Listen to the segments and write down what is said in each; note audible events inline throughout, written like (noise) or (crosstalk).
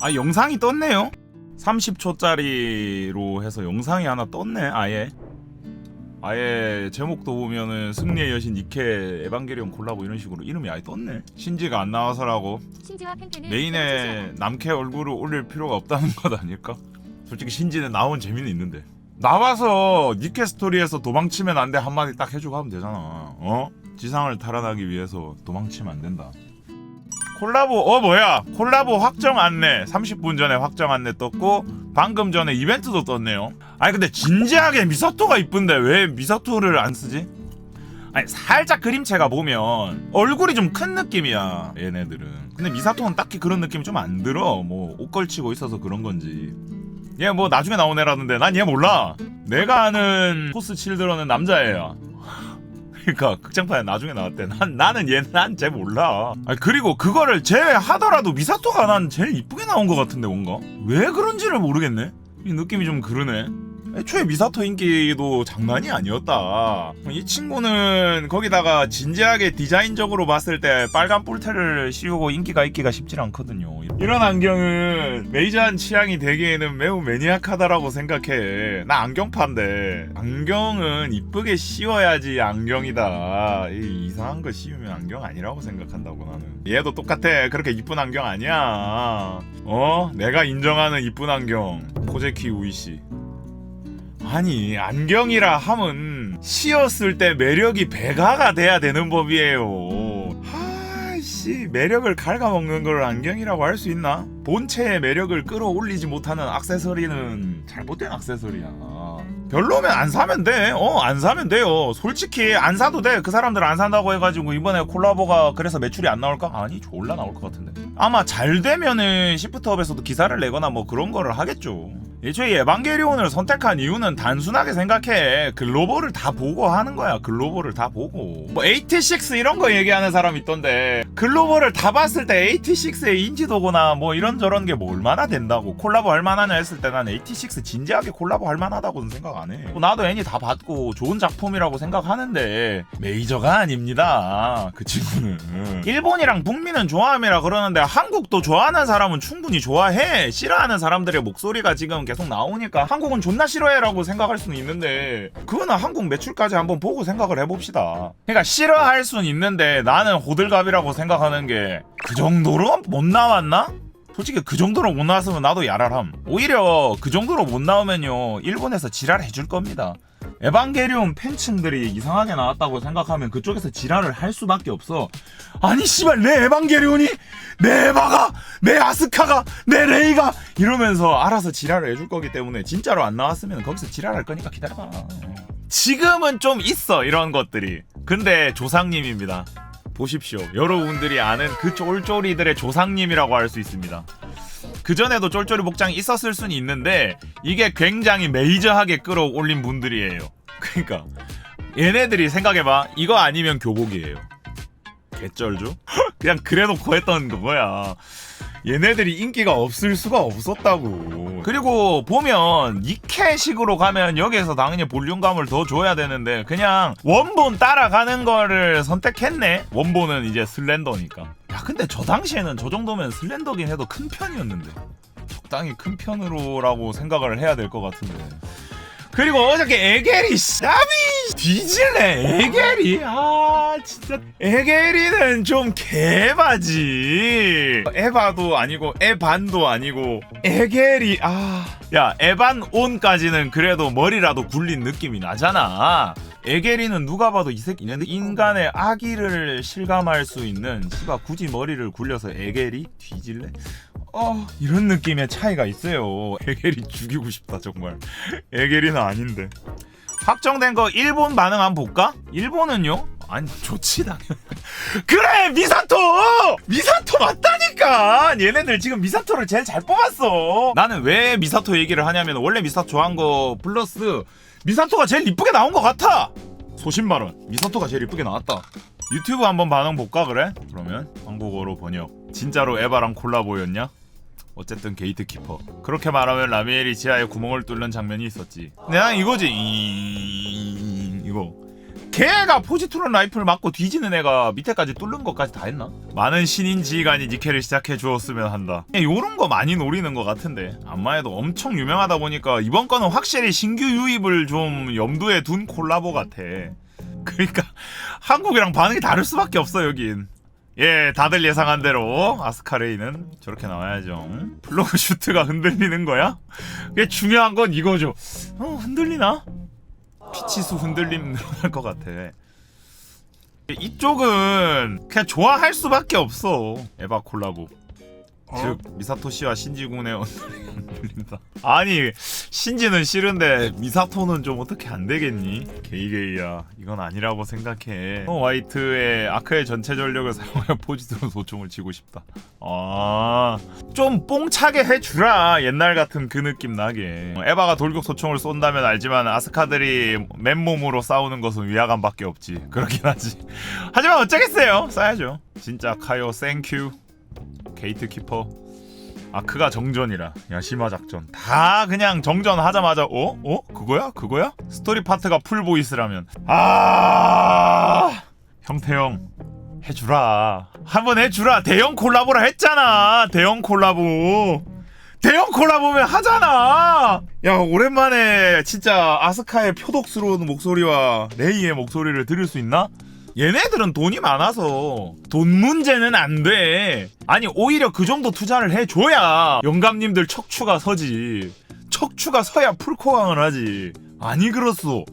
아 영상이 떴네요. 30초짜리로 해서 영상이 하나 떴네 아예. 아예 제목도 보면은 승리의 여신 니케 에반게리온 콜라보 이런 식으로 이름이 아예 떴네. 신지가 안 나와서라고. 메인에 남캐 얼굴을 올릴 필요가 없다는 것 아닐까? 솔직히 신지는 나온 재미는 있는데. 나와서 니케 스토리에서 도망치면 안 돼 한마디 딱 해주고 하면 되잖아. 어? 지상을 탈환하기 위해서 도망치면 안 된다 콜라보 어 뭐야? 콜라보 확정 안내 30분 전에 확정 안내 떴고 방금 전에 이벤트도 떴네요. 아니 근데 진지하게 미사토가 이쁜데 왜 미사토를 안 쓰지? 아니 살짝 그림체가 보면 얼굴이 좀 큰 느낌이야 얘네들은. 근데 미사토는 딱히 그런 느낌이 좀 안 들어. 뭐 옷 걸치고 있어서 그런 건지. 얘 뭐 나중에 나온 애라는데. 난 얘 몰라. 내가 아는 포스 칠드런은 남자애야 그러니까 극장판에 나중에 나왔대. 난, 나는 얘난쟤 몰라. 아니, 그리고 그거를 제외하더라도 미사토가 난 제일 이쁘게 나온 것 같은데 뭔가? 왜 그런지를 모르겠네? 이 느낌이 좀 그러네 애초에 미사토 인기도 장난이 아니었다. 이 친구는 거기다가 진지하게 디자인적으로 봤을 때 빨간 뿔테를 씌우고 인기가 있기가 쉽질 않거든요. 이런 안경은 메이저한 취향이 되기에는 매우 매니악하다라고 생각해. 나 안경파인데 안경은 이쁘게 씌워야지 안경이다. 이 이상한 거 씌우면 안경 아니라고 생각한다고 나는. 얘도 똑같아. 그렇게 이쁜 안경 아니야. 어? 내가 인정하는 이쁜 안경. 코제키 우이씨. 아니 안경이라 함은 씌었을 때 매력이 배가가 돼야 되는 법이에요. 하씨 매력을 갉아먹는 걸 안경이라고 할 수 있나? 본체의 매력을 끌어올리지 못하는 액세서리는 잘못된 액세서리야. 별로면 안 사면 돼. 어, 안 사면 돼요. 솔직히 안 사도 돼. 그 사람들 안 산다고 해가지고 이번에 콜라보가 그래서 매출이 안 나올까? 아니, 졸라 나올 것 같은데. 아마 잘 되면은 시프트업에서도 기사를 내거나 뭐 그런 거를 하겠죠. 애초에 에반게리온을 선택한 이유는 단순하게 생각해. 글로벌을 다 보고 하는 거야. 글로벌을 다 보고. 뭐, 86 이런 거 얘기하는 사람 있던데. 글로벌을 다 봤을 때 86의 인지도거나 뭐 이런저런 게 뭐 얼마나 된다고. 콜라보 할 만하냐 했을 때난86 진지하게 콜라보 할 만하다고는 생각 안 해. 뭐 나도 애니 다 봤고 좋은 작품이라고 생각하는데 메이저가 아닙니다. 그 친구는. 일본이랑 북미는 좋아함이라 그러는데 한국도 좋아하는 사람은 충분히 좋아해. 싫어하는 사람들의 목소리가 지금 계속 나오니까 한국은 존나 싫어해라고 생각할 수는 있는데 그거는 한국 매출까지 한번 보고 생각을 해봅시다. 그러니까 싫어할 수는 있는데 나는 호들갑이라고 생각하는 게 그 정도로 못 나왔나? 솔직히 그 정도로 못 나왔으면 나도 야랄함. 오히려 그 정도로 못 나오면요 일본에서 지랄 해줄 겁니다. 에반게리온 팬층들이 이상하게 나왔다고 생각하면 그쪽에서 지랄을 할 수밖에 없어. 아니 씨발 내 에반게리온이 내 에바가 내 아스카가 내 레이가 이러면서 알아서 지랄을 해줄 거기 때문에 진짜로 안 나왔으면 거기서 지랄할 거니까 기다려봐. 지금은 좀 있어 이런 것들이. 근데 조상님입니다. 보십시오. 여러분들이 아는 그 쫄쫄이들의 조상님이라고 할 수 있습니다. 그 전에도 쫄쫄이 복장이 있었을 수는 있는데 이게 굉장히 메이저하게 끌어올린 분들이에요. 그러니까 얘네들이 생각해봐. 이거 아니면 교복이에요. 개쩔죠? (laughs) 그냥 그래놓고 했던 거야. 얘네들이 인기가 없을 수가 없었다고. 그리고 보면 니케식으로 가면 여기에서 당연히 볼륨감을 더 줘야 되는데 그냥 원본 따라가는 거를 선택했네. 원본은 이제 슬렌더니까. 야 근데 저 당시에는 저 정도면 슬렌더긴 해도 큰 편이었는데. 적당히 큰 편으로라고 생각을 해야 될 것 같은데. 그리고 어저께 에게리 샤비! 뒤질래 에게리! 아 진짜. 에게리는 좀 개바지. 에바도 아니고 에반도 아니고 에게리. 아야 에반 온까지는 그래도 머리라도 굴린 느낌이 나잖아 에게리는 누가 봐도 이 새끼는 인간의 악의를 실감할 수 있는 씨가 굳이 머리를 굴려서 에게리 뒤질래? 어 이런 느낌의 차이가 있어요. 에게리 죽이고 싶다 정말. 에게리는 아닌데. 확정된 거 일본 반응 한번 볼까? 일본은요? 아니 좋지 당연 그래 미사토! 미사토 맞다니까! 얘네들 지금 미사토를 제일 잘 뽑았어. 나는 왜 미사토 얘기를 하냐면 원래 미사토 좋아한 거 플러스 미사토가 제일 이쁘게 나온 것 같아 소신발언. 미사토가 제일 이쁘게 나왔다. 유튜브 한번 반응 볼까 그래? 그러면 한국어로 번역. 진짜로 에바랑 콜라보였냐? 어쨌든 게이트키퍼. 그렇게 말하면 라미엘이 지하에 구멍을 뚫는 장면이 있었지. 내가 이거지. 이... 이거 걔가 포지트론 라이플 맞고 뒤지는 애가 밑에까지 뚫는 것까지 다 했나? 많은 신인 지휘관이 니케를 시작해 주었으면 한다. 요런 거 많이 노리는 것 같은데 안마해도 엄청 유명하다 보니까 이번 거는 확실히 신규 유입을 좀 염두에 둔 콜라보 같아. (laughs) 그러니까 한국이랑 반응이 다를 수밖에 없어 여긴. 예, 다들 예상한 대로 아스카레이는 저렇게 나와야죠. 플로그 (laughs) 슈트가 흔들리는 거야? 그게 중요한 건 이거죠. 어, 흔들리나? 피치수 흔들림 늘어날 것 같아. 이쪽은 그냥 좋아할 수밖에 없어. 에바 콜라보. 즉 미사토 씨와 신지 군의 언더링 안 들린다. (laughs) 아니 신지는 싫은데 미사토는 좀 어떻게 안 되겠니? 게이게이야 이건 아니라고 생각해. 어, 화이트의 아크의 전체 전력을 사용하여 포지드로 소총을 치고 싶다. 아좀 뽕차게 해주라 옛날 같은 그 느낌 나게. 어, 에바가 돌격 소총을 쏜다면 알지만 아스카들이 맨몸으로 싸우는 것은 위화감밖에 없지. 그렇긴 하지. (laughs) 하지만 어쩌겠어요. 싸야죠. 진짜 카요 땡큐. 게이트키퍼 아크가 정전이라 야시마 작전 다 그냥 정전 하자마자 어? 어? 그거야? 그거야? 스토리 파트가 풀 보이스라면 아 형태형 해주라 한번 해주라 대형 콜라보라 했잖아 대형 콜라보 대형 콜라보면 하잖아 야 오랜만에 진짜 아스카의 표독스러운 목소리와 레이의 목소리를 들을 수 있나? 얘네들은 돈이 많아서 돈 문제는 안 돼. 아니 오히려 그 정도 투자를 해줘야 영감님들 척추가 서지. 척추가 서야 풀코강을 하지. 아니 그렇소.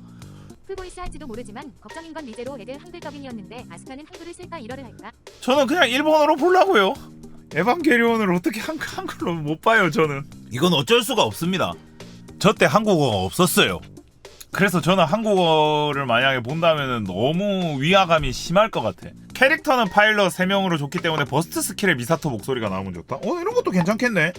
풀보이스 할지도 모르지만 걱정인 건 리제로 애들 한글 더빙이었는데 아스카는 한글을 쓸까 일어를 할까? 저는 그냥 일본어로 보려고요. 에반게리온을 어떻게 한, 한글로 못 봐요 저는. 이건 어쩔 수가 없습니다. 저 때 한국어가 없었어요. 그래서 저는 한국어를 만약에 본다면 너무 위화감이 심할 것 같아. 캐릭터는 파일럿 3명으로 좋기 때문에 버스트 스킬에 미사토 목소리가 나오면 좋다? 어, 이런 것도 괜찮겠네.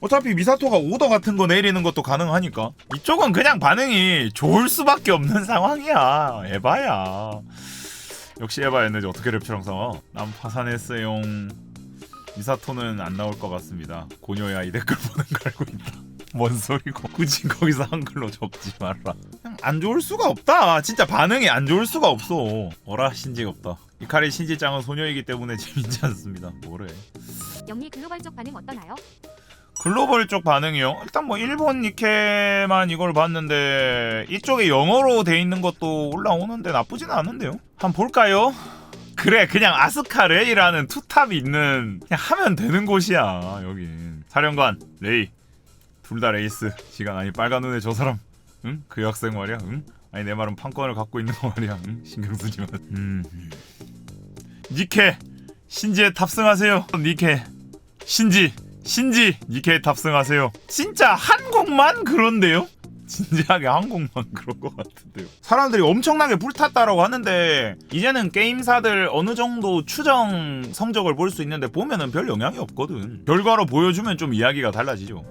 어차피 미사토가 오더 같은 거 내리는 것도 가능하니까. 이쪽은 그냥 반응이 좋을 수밖에 없는 (laughs) 상황이야. 에바야. 역시 에바였는지 어떻게 랩처럼 싸워? 난 파산했어요. 미사토는 안 나올 것 같습니다. 고녀야 이 댓글 보는 거 알고 있다. 뭔 소리고. 굳이 거기서 한글로 적지 말라. 그냥 안 좋을 수가 없다. 진짜 반응이 안 좋을 수가 없어. 어라 신지가 없다. 이카리 신지짱은 소녀이기 때문에 (laughs) 재밌지 않습니다. 뭐래. 영리 글로벌 쪽 반응 어떠나요? 글로벌 쪽 반응이요? 일단 뭐 일본 니케만 이걸 봤는데 이쪽에 영어로 돼 있는 것도 올라오는데 나쁘지는 않은데요? 한번 볼까요? 그래 그냥 아스카 레이라는 투탑이 있는 그냥 하면 되는 곳이야 여긴. 사령관 레이 둘 다 레이스 시간 아니 빨간 눈에 저 사람 응? 그 학생 말이야 응? 아니 내 말은 판권을 갖고 있는 거 말이야 응? 신경 쓰지 마 음. 니케 신지에 탑승하세요 니케 신지 신지 니케 탑승하세요 진짜 한국만 그런데요? 진지하게 한국만 (laughs) 그런 것 같은데요. 사람들이 엄청나게 불탔다라고 하는데 이제는 게임사들 어느 정도 추정 성적을 볼 수 있는데 보면은 별 영향이 없거든. 결과로 보여주면 좀 이야기가 달라지죠.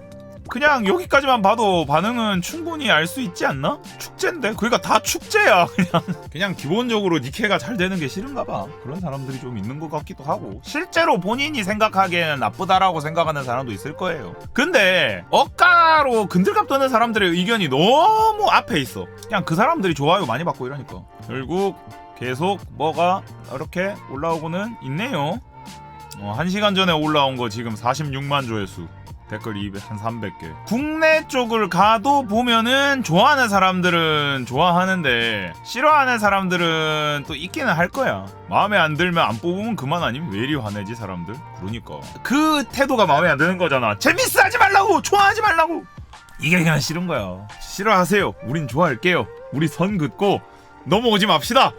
그냥 여기까지만 봐도 반응은 충분히 알 수 있지 않나? 축제인데? 그러니까 다 축제야 (laughs) 그냥. 그냥 기본적으로 니케가 잘 되는 게 싫은가 봐. 그런 사람들이 좀 있는 것 같기도 하고. 실제로 본인이 생각하기에는 나쁘다라고 생각하는 사람도 있을 거예요. 근데 억가로 근들갑 떠는 사람들의 의견이 너무 앞에 있어. 그냥 그 사람들이 좋아요 많이 받고 이러니까. 결국 계속 뭐가 이렇게 올라오고는 있네요. 어, 1시간 전에 올라온 거 지금 46만 조회수 댓글 200, 한 300개. 국내 쪽을 가도 보면은 좋아하는 사람들은 좋아하는데 싫어하는 사람들은 또 있기는 할 거야. 마음에 안 들면 안 뽑으면 그만 아니면 왜 이리 화내지 사람들? 그러니까 그 태도가 마음에 안 드는 거잖아. 재밌어 하지 말라고, 좋아하지 말라고. 이게 그냥 싫은 거야. 싫어하세요. 우린 좋아할게요. 우리 선 긋고 넘어오지 맙시다.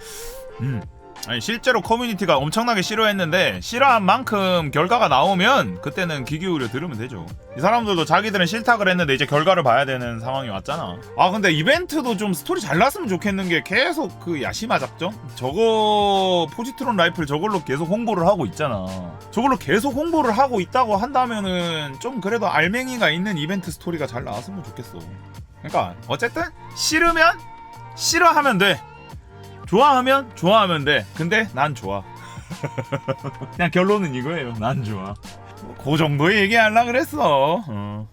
음. 아니 실제로 커뮤니티가 엄청나게 싫어했는데 싫어한 만큼 결과가 나오면 그때는 귀 기울여 들으면 되죠. 이 사람들도 자기들은 싫다 그랬는데 이제 결과를 봐야 되는 상황이 왔잖아. 아 근데 이벤트도 좀 스토리 잘 났으면 좋겠는 게 계속 그 야시마 작전? 저거 포지트론 라이플 저걸로 계속 홍보를 하고 있잖아. 저걸로 계속 홍보를 하고 있다고 한다면은 좀 그래도 알맹이가 있는 이벤트 스토리가 잘 나왔으면 좋겠어. 그러니까 어쨌든 싫으면 싫어하면 돼 좋아하면 좋아하면 돼. 근데 난 좋아. (laughs) 그냥 결론은 이거예요. 난 좋아. 그 정도 얘기하려 그랬어. 어.